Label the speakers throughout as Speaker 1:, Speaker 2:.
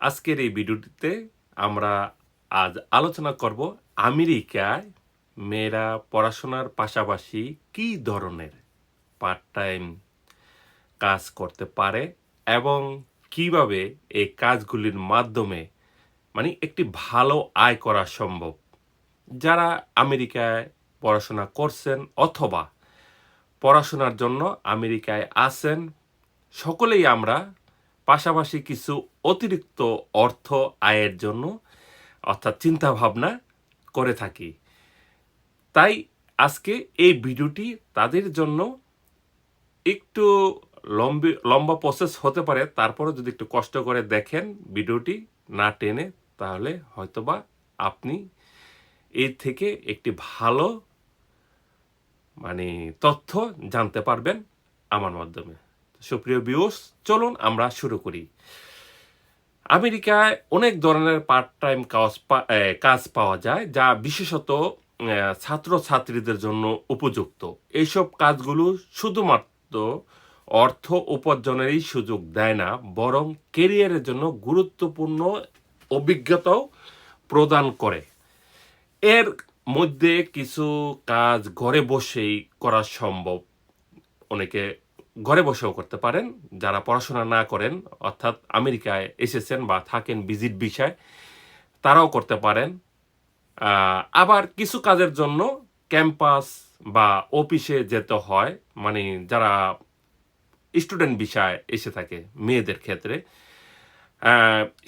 Speaker 1: আজকের এই ভিডিওটিতে আমরা আজ আলোচনা করব আমেরিকায় মেয়েরা পড়াশোনার পাশাপাশি কী ধরনের পার্ট টাইম কাজ করতে পারে এবং কীভাবে এই কাজগুলির মাধ্যমে মানে একটি ভালো আয় করা সম্ভব। যারা আমেরিকায় পড়াশোনা করছেন অথবা পড়াশোনার জন্য আমেরিকায় আসেন সকলেই আমরা পাশাপাশি কিছু অতিরিক্ত অর্থ আয়ের জন্য অর্থাৎ চিন্তা ভাবনা করে থাকি। তাই আজকে এই ভিডিওটি তাদের জন্য একটু লম্বি, লম্বা প্রসেস হতে পারে। তারপরে যদি একটু কষ্ট করে দেখেন ভিডিওটি না টেনে, তাহলে হয়তোবা আপনি এর থেকে একটি ভালো মানে তথ্য জানতে পারবেন আমার মাধ্যমে। সুপ্রিয় বিউস চলুন আমরা শুরু করি। আমেরিকায় অনেক ধরনের পার্ট টাইম কাজ কাজ পাওয়া যায়, যা বিশেষত ছাত্র ছাত্রীদের জন্য উপযুক্ত। এইসব কাজগুলো শুধুমাত্র অর্থ উপার্জনেরই সুযোগ দেয় না, বরং কেরিয়ারের জন্য গুরুত্বপূর্ণ অভিজ্ঞতাও প্রদান করে। এর মধ্যে কিছু কাজ ঘরে বসেই করা সম্ভব। অনেকে ঘরে বসেও করতে পারেন, যারা পড়াশোনা না করেন, অর্থাৎ আমেরিকায় এসেছেন বা থাকেন ভিজিট বিষয় তারাও করতে পারেন। আবার কিছু কাজের জন্য ক্যাম্পাস বা অফিসে যেতে হয় মানে যারা স্টুডেন্ট বিষয় এসে থাকে মেয়েদের ক্ষেত্রে।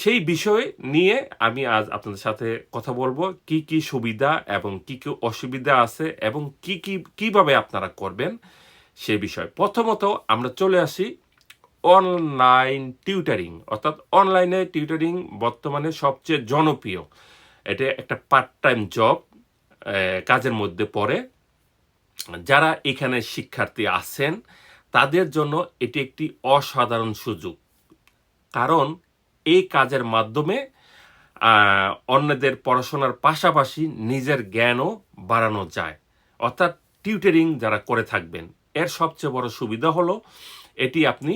Speaker 1: সেই বিষয় নিয়ে আমি আজ আপনাদের সাথে কথা বলব, কি কি সুবিধা এবং কি কি অসুবিধা আছে এবং কি কি, কীভাবে আপনারা করবেন। সে বিষয়। প্রথমত আমরা চলে আসি অনলাইন টিউটারিং অর্থাৎ অনলাইনে টিউটারিং বর্তমানে সবচেয়ে জনপ্রিয়। এটা একটা পার্ট টাইম জব কাজের মধ্যে পড়ে। যারা এখানে শিক্ষার্থী আছেন, তাদের জন্য এটি একটি অসাধারণ সুযোগ। কারণ এই কাজের মাধ্যমে অন্যদের পড়াশোনার পাশাপাশি নিজের জ্ঞানও বাড়ানো যায়। অর্থাৎ টিউটারিং যারা করে থাকবেন এর সবচেয়ে বড় সুবিধা হলো, এটি আপনি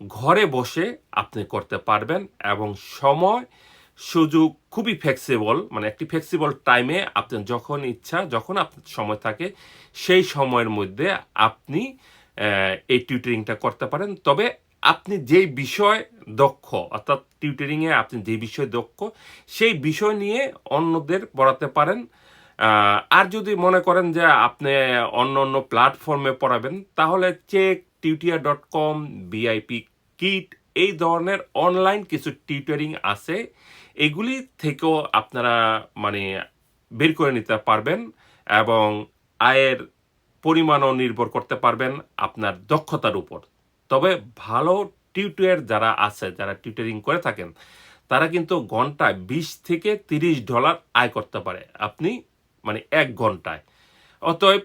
Speaker 1: ঘরে বসে আপনি করতে পারবেন এবং সময়, সুযোগ খুবই ফ্লেক্সিবল মানে একটি ফ্লেক্সিবল টাইমে আপনি যখন ইচ্ছা, যখন আপনার সময় থাকে, সেই সময়ের মধ্যে আপনি এই টিউটারিংটা করতে পারেন। তবে আপনি যেই বিষয় দক্ষ, অর্থাৎ টিউটারিংয়ে আপনি যে বিষয়ে দক্ষ, সেই বিষয় নিয়ে অন্যদের পড়াতে পারেন। আর যদি মনে করেন যে আপনি অন্য অন্য প্ল্যাটফর্মে পড়াবেন, তাহলে Chegg tutor dot com VIPKid এই ধরনের অনলাইন কিছু টিউটারিং আছে। এগুলি থেকেও আপনারা মানে বের করে নিতে পারবেন এবং আয়ের পরিমাণও নির্ভর করতে পারবেন আপনার দক্ষতার উপর। তবে ভালো টিউটর যারা আছে, যারা টিউটারিং করে থাকেন, তারা কিন্তু ঘন্টায় বিশ থেকে তিরিশ ডলার আয় করতে পারে। আপনি মানে এক ঘন্টায়। অতএব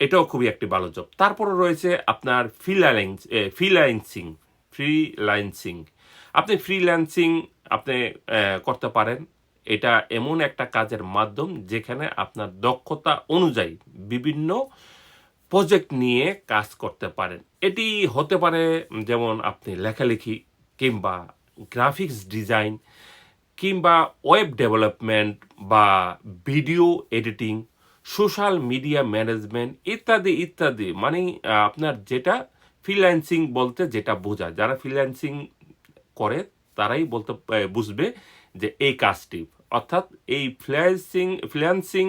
Speaker 1: এটাও খুবই একটি ভালো জব তারপরে রয়েছে আপনার ফ্রিল্যান্স ফ্রিল্যান্সিং ফ্রিল্যান্সিং আপনি ফ্রিল্যান্সিং আপনি করতে পারেন। এটা এমন একটা কাজের মাধ্যম যেখানে আপনার দক্ষতা অনুযায়ী বিভিন্ন প্রজেক্ট নিয়ে কাজ করতে পারেন। এটি হতে পারে, যেমন আপনি লেখালেখি কিংবা গ্রাফিক্স ডিজাইন কিংবা ওয়েব ডেভেলপমেন্ট বা video editing, social media management ইত্যাদি ইত্যাদি। মানে আপনার যেটা ফ্রিল্যান্সিং বলতে যেটা বোঝায় যারা ফ্রিল্যান্সিং করে, তারাই বলতে বুঝবে যে এই কাজটি। অর্থাৎ এই ফ্রিল্যান্সিং ফ্রিল্যান্সিং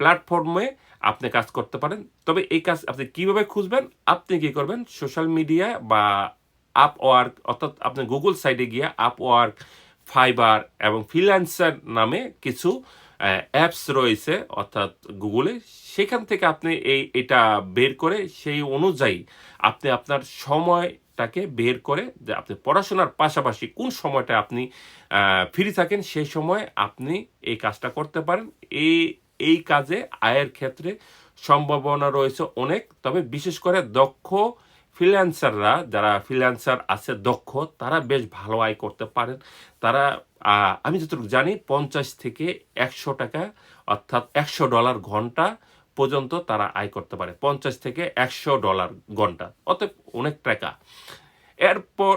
Speaker 1: প্ল্যাটফর্মে আপনি কাজ করতে পারেন। তবে এই কাজ আপনি কীভাবে খুঁজবেন? আপনি কি করবেন? সোশ্যাল মিডিয়া বা আপ ওয়ার্ক অর্থাৎ আপনি গুগল সাইটে গিয়ে আপ ওয়ার্ক ফাইবার এবং ফ্রিল্যান্সার নামে কিছু অ্যাপস রয়েছে, অর্থাৎ গুগলে। সেখান থেকে আপনি এই, এটা বের করে সেই অনুযায়ী আপনি আপনার সময়টাকে বের করে, যে আপনি পড়াশোনার পাশাপাশি কোন সময়টা আপনি ফ্রি থাকেন সেই সময় আপনি এই কাজটা করতে পারেন। এই এই কাজে আয়ের ক্ষেত্রে সম্ভাবনা রয়েছে অনেক, তবে বিশেষ করে দক্ষ ফ্রিল্যান্সাররা যারা ফ্রিল্যান্সার আছে, দক্ষ, তারা বেশ ভালো আয় করতে পারেন। তারা আমি যতটুকু জানি, পঞ্চাশ থেকে একশো টাকা, অর্থাৎ একশো ডলার ঘণ্টা পর্যন্ত তারা আয় করতে পারে। পঞ্চাশ থেকে একশো ডলার ঘণ্টা, অতএব অনেক টাকা। এরপর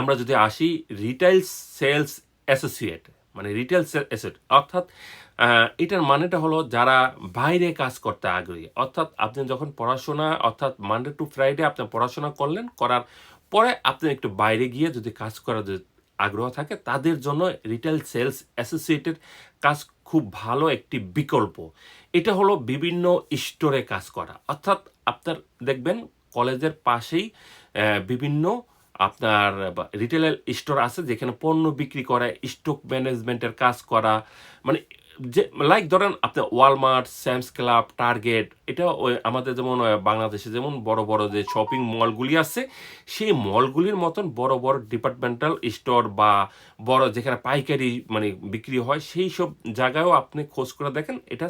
Speaker 1: আমরা যদি আসি রিটেল সেলস অ্যাসোসিয়েট মানে রিটেল সেল অ্যাসোসিয়েট অর্থাৎ এটার মানেটা হলো যারা বাইরে কাজ করতে আগ্রহী। অর্থাৎ আপনি যখন পড়াশোনা, অর্থাৎ মানডে টু ফ্রাইডে আপনি পড়াশোনা করলেন, করার পরে আপনি একটু বাইরে গিয়ে যদি কাজ করার আগ্রহ থাকে, তাদের জন্য রিটেল সেলস অ্যাসোসিয়েটেড কাজ খুব ভালো একটি বিকল্প। এটা হলো বিভিন্ন স্টোরে কাজ করা। অর্থাৎ আপনার দেখবেন কলেজের পাশেই বিভিন্ন আপনার রিটেল স্টোর আছে যেখানে পণ্য বিক্রি করা স্টক ম্যানেজমেন্টের কাজ করা। মানে যে লাইক ধরেন আপনার ওয়ালমার্ট স্যামস ক্লাব টার্গেট এটা আমাদের যেমন বাংলাদেশে যেমন বড় বড় যে শপিং মলগুলি আছে, সেই মলগুলির মতন বড় বড় ডিপার্টমেন্টাল স্টোর বা বড় যেখানে পাইকারি মানে বিক্রি হয়, সেই সব জায়গায়ও আপনি খোঁজ করে দেখেন, এটা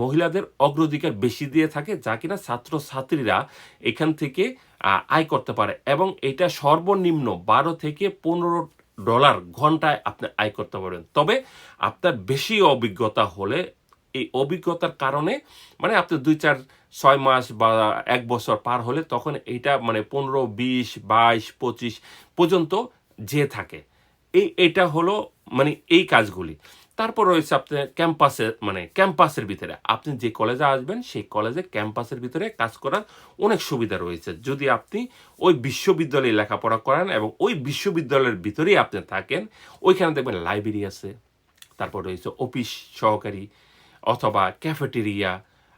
Speaker 1: মহিলাদের অগ্রাধিকার বেশি দিয়ে থাকে, যা কিনা ছাত্রছাত্রীরা এখান থেকে আয় করতে পারে। এবং এটা সর্বনিম্ন বারো থেকে পনেরো ডলার ঘন্টায় আপনি আয় করতে পারবেন তবে আপনার বেশি অভিজ্ঞতা হলে এই অভিজ্ঞতার কারণে মানে আপনি দুই, চার, ছয় মাস বা এক বছর পার হলে তখন এইটা মানে পনেরো, বিশ, বাইশ, পঁচিশ পর্যন্ত যে থাকে। এই, এটা হলো মানে এই কাজগুলি। তারপর রয়েছে আপনার ক্যাম্পাসের মানে ক্যাম্পাসের ভিতরে। আপনি যে কলেজে আসবেন, সেই কলেজে ক্যাম্পাসের ভিতরে কাজ করার অনেক সুবিধা রয়েছে। যদি আপনি ওই বিশ্ববিদ্যালয়ে লেখাপড়া করেন এবং ওই বিশ্ববিদ্যালয়ের ভিতরেই আপনি থাকেন, ওইখানে দেখবেন লাইব্রেরি আছে, তারপর রয়েছে অফিস সহকারী অথবা ক্যাফেটেরিয়া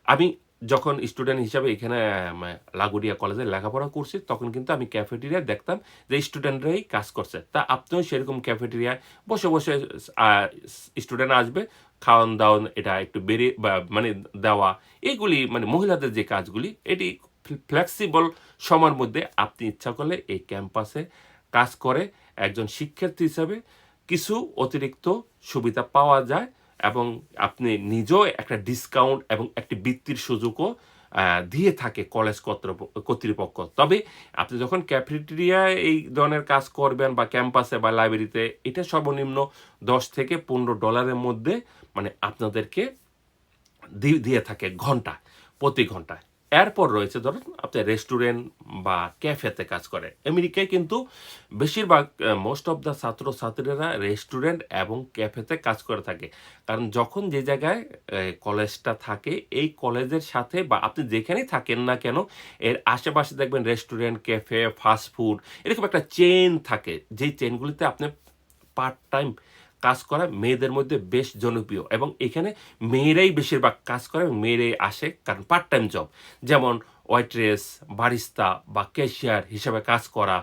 Speaker 1: আমি যখন স্টুডেন্ট হিসাবে এখানে আম, লাগুড়িয়া কলেজে লেখাপড়া করছি তখন কিন্তু আমি ক্যাফেটেরিয়া দেখতাম যে স্টুডেন্টরাই কাজ করছে। তা আপনিও সেরকম ক্যাফেটেরিয়ায় বসে বসে স্টুডেন্ট আসবে খাওয়ান দাওয়ান এটা একটু বেড়ে মানে দেওয়া এগুলি মানে মহিলাদের যে কাজগুলি এটি ফ্লেক্সিবল সময়ের মধ্যে আপনি ইচ্ছা করলে এই ক্যাম্পাসে কাজ করে। একজন শিক্ষার্থী হিসাবে কিছু অতিরিক্ত সুবিধা পাওয়া যায়। এবং আপনি নিজেও একটা ডিসকাউন্ট এবং একটি বৃত্তির সুযোগও দিয়ে থাকে কলেজ কর্তৃপ- কর্তৃপক্ষ। তবে আপনি যখন ক্যাফেটেরিয়ায় এই ধরনের কাজ করবেন বা ক্যাম্পাসে বা লাইব্রেরিতে এটা সর্বনিম্ন দশ থেকে পনেরো ডলারের মধ্যে মানে আপনাদেরকে দিয়ে থাকে ঘণ্টা, প্রতি ঘন্টায়। এরপর রয়েছে, ধরুন, আপনি রেস্টুরেন্ট বা ক্যাফেতে কাজ করে আমেরিকায় কিন্তু বেশিরভাগ মোস্ট অফ দ্য ছাত্র ছাত্রীরা রেস্টুরেন্ট এবং ক্যাফেতে কাজ করে থাকে। কারণ যখন যে জায়গায় কলেজটা থাকে, এই কলেজের সাথে বা আপনি যেখানেই থাকেন না কেন, এর আশেপাশে দেখবেন রেস্টুরেন্ট, ক্যাফে ফাস্ট ফুড এরকম একটা চেন থাকে। যেই চেনগুলিতে আপনি পার্ট টাইম কাজ করা মেয়েদের মধ্যে বেশ জনপ্রিয় এবং এখানে মেয়েরাই বেশিরভাগ কাজ করে এবং মেয়েরাই আসে কারণ পার্ট টাইম জব যেমন ওয়েট্রেস বারিস্তা বা ক্যাশিয়ার হিসাবে কাজ করা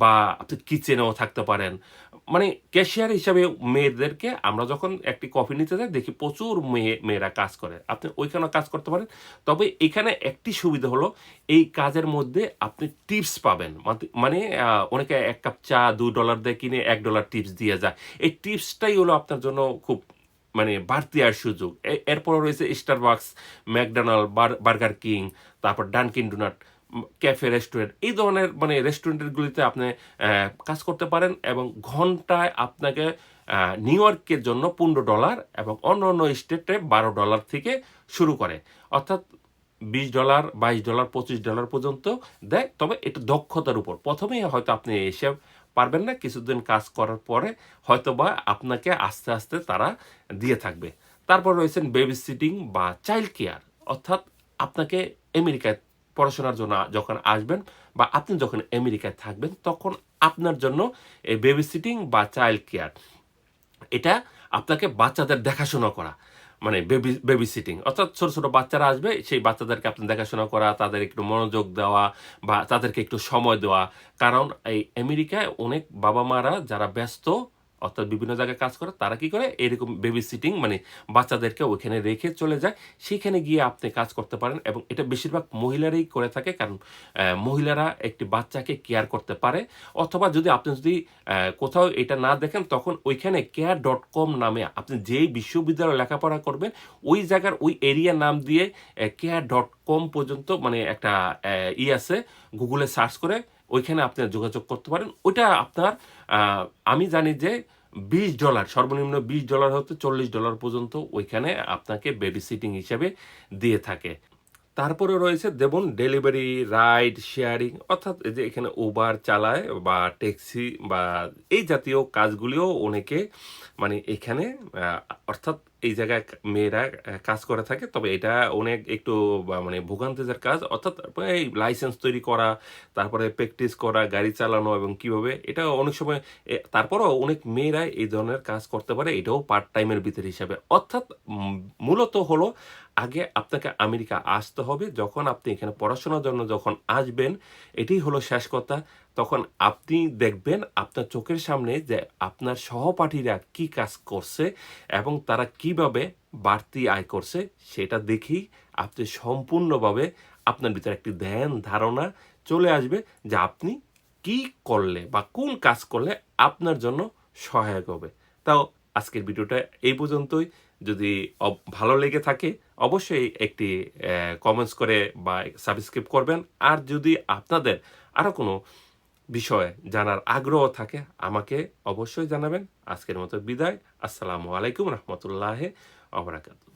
Speaker 1: বা আপনি কিচেনেও থাকতে পারেন। মানে ক্যাশিয়ার হিসাবে মেয়েদেরকে আমরা যখন একটি কফি নিতে যাই, দেখি প্রচুর মেয়ে, মেয়েরা কাজ করে। আপনি ওইখানেও কাজ করতে পারেন। তবে এখানে একটি সুবিধা হলো, এই কাজের মধ্যে আপনি টিপস পাবেন। মানে অনেকে এক কাপ চা দু ডলার দিয়ে কিনে এক ডলার টিপস দিয়ে যায়। এই টিপসটাই হলো আপনার জন্য খুব মানে বাড়তি আর সুযোগ। এরপর রয়েছে স্টারবাক্স ম্যাকডোনাল্ড বার্গার কিং তারপর ডানকিন ডোনাট ক্যাফে রেস্টুরেন্ট এই ধরনের মানে রেস্টুরেন্টগুলিতে আপনি কাজ করতে পারেন এবং ঘন্টায় আপনাকে নিউ ইয়র্কের জন্য পনেরো ডলার এবং অন্য অন্য স্টেটে বারো ডলার থেকে শুরু করে। অর্থাৎ বিশ ডলার, বাইশ ডলার, পঁচিশ ডলার পর্যন্ত দেয়। তবে এটা দক্ষতার উপর। প্রথমেই হয়তো আপনি এসে পারবেন না, কিছুদিন কাজ করার পরে হয়তো বা আপনাকে আস্তে আস্তে তারা দিয়ে থাকবে। তারপর রয়েছেন বেবি সিটিং বা চাইল্ড কেয়ার অর্থাৎ আপনাকে আমেরিকায় পড়াশোনার জন্য যখন আসবেন বা আপনি যখন আমেরিকায় থাকবেন, তখন আপনার জন্য এই বেবি সিটিং বা চাইল্ড কেয়ার এটা আপনাকে বাচ্চাদের দেখাশোনা করা। মানে বেবি বেবি সিটিং অর্থাৎ ছোট ছোট বাচ্চারা আসবে, সেই বাচ্চাদেরকে আপনি দেখাশোনা করা তাদের একটু মনোযোগ দেওয়া বা তাদেরকে একটু সময় দেওয়া। কারণ এই আমেরিকায় অনেক বাবা মারা যারা ব্যস্ত অর্থাৎ বিভিন্ন জায়গায় কাজ করে, তারা কি করে? এরকম বেবি সিটিং মানে বাচ্চাদেরকে ওইখানে রেখে চলে যায়। সেখানে গিয়ে আপনি কাজ করতে পারেন এবং এটা বেশিরভাগ মহিলারাই করে থাকে, কারণ মহিলারা একটি বাচ্চাকে কেয়ার করতে পারে। অথবা যদি আপনি যদি কোথাও এটা না দেখেন, তখন ওইখানে কেয়ার ডট কম নামে আপনি যেই বিশ্ববিদ্যালয়ে লেখাপড়া করবেন, ওই জায়গার ওই এরিয়া নাম দিয়ে কেয়ার ডট কম পর্যন্ত মানে একটা ই আছে গুগলে সার্চ করে ওইখানে আপনি যোগাযোগ করতে পারেন। ওইটা আপনার আমি জানি যে বিশ ডলার, সর্বনিম্ন বিশ ডলার হতে চল্লিশ ডলার পর্যন্ত ওইখানে আপনাকে বেবি সিটিং হিসাবে দিয়ে থাকে। তারপরে রয়েছে যেমন ডেলিভারি রাইড শেয়ারিং অর্থাৎ এই যে এখানে উবার চালায় বা ট্যাক্সি বা এই জাতীয় কাজগুলিও অনেকে মানে এখানে অর্থাৎ এই জায়গায় মেয়েরা কাজ করে থাকে। তবে এটা অনেক একটু মানে ভোগান্তিজের কাজ। অর্থাৎ এই লাইসেন্স তৈরি করা, তারপরে প্র্যাকটিস করা, গাড়ি চালানো এবং কীভাবে এটা অনেক সময় তারপরেও অনেক মেয়েরা এই ধরনের কাজ করতে পারে। এটাও পার্ট টাইমের ভিতর হিসাবে। অর্থাৎ মূলত হলো আগে আপনাকে আমেরিকা আসতে হবে। যখন আপনি এখানে পড়াশোনার জন্য যখন আসবেন, এটাই হলো শেষ কথা। তখন আপনি দেখবেন আপনার চোখের সামনে যে আপনার সহপাঠীরা কি কাজ করছে এবং তারা কীভাবে বাড়তি আয় করছে, সেটা দেখেই আপনি সম্পূর্ণভাবে আপনার ভিতরে একটি ধ্যান, ধারণা চলে আসবে যে আপনি কি করলে বা কোন কাজ করলে আপনার জন্য সহায়ক হবে। তাও আজকের ভিডিওটা এই পর্যন্তই। যদি ভালো লেগে থাকে, অবশ্যই একটি কমেন্টস করে বা সাবস্ক্রাইব করবেন। আর যদি আপনাদের আরও কোনো বিষয়ে জানার আগ্রহ থাকে, আমাকে অবশ্যই জানাবেন। আজকের মতো বিদায়। আসসালামু আলাইকুম রহমতুল্লাহ অবরাকাতু